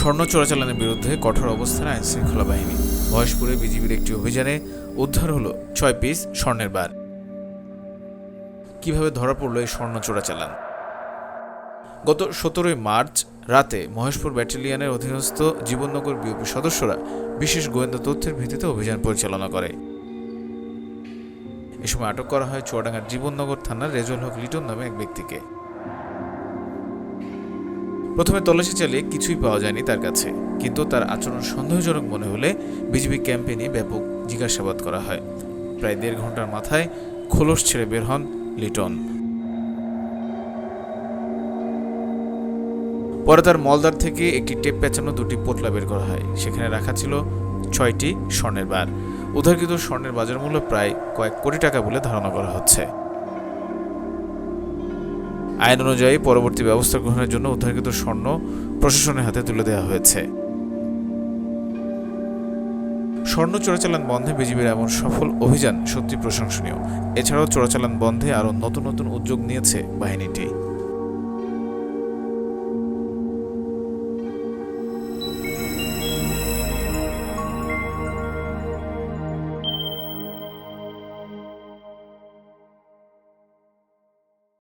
স্বর্ণ চোরাচালানের বিরুদ্ধে কঠোর অবস্থান আইন শৃঙ্খলা বাহিনী। মহেশপুরে বিজিবির একটি অভিযানে উদ্ধার হলো ছয় পিস স্বর্ণের বার। কীভাবে ধরা পড়ল এই স্বর্ণ চোরাচালান? গত সতেরোই মার্চ রাতে মহেশপুর ব্যাটালিয়নের অধীনস্থ জীবননগর বিওপি সদস্যরা বিশেষ গোয়েন্দা তথ্যের ভিত্তিতে অভিযান পরিচালনা করে। এ সময় আটক করা হয় চুয়াডাঙ্গার জীবননগর থানার রেজল হক লিটন নামে এক ব্যক্তিকে। প্রথমে তল্লাশি চালিয়ে কিছুই পাওয়া যায়নি তার কাছে, কিন্তু তার আচরণ সন্দেহজনক মনে হলে বিজিবি ক্যাম্পে নিয়ে ব্যাপক জিজ্ঞাসাবাদ করা হয়। প্রায় দেড় ঘণ্টার মাথায় খোলস ছেড়ে বের হন লিটন। পরে তার মলদার থেকে একটি টেপ পেঁচানো দুটি পোটলা বের করা হয়। সেখানে রাখা ছিল ছয়টি স্বর্ণের বার। উদ্ধারকৃত স্বর্ণের বাজার মূল্য প্রায় কয়েক কোটি টাকা বলে ধারণা করা হচ্ছে। আইন অনুযায়ী পরবর্তী ব্যবস্থা গ্রহণের জন্য উদ্ধারকৃত স্বর্ণ প্রশাসনের হাতে তুলে দেওয়া হয়েছে। স্বর্ণ চোরাচালান বন্ধে বিজিবির এমন সফল অভিযান সত্যি প্রশংসনীয়। এছাড়াও চোরাচালান বন্ধে আরও নতুন নতুন উদ্যোগ নিয়েছে বাহিনীটি।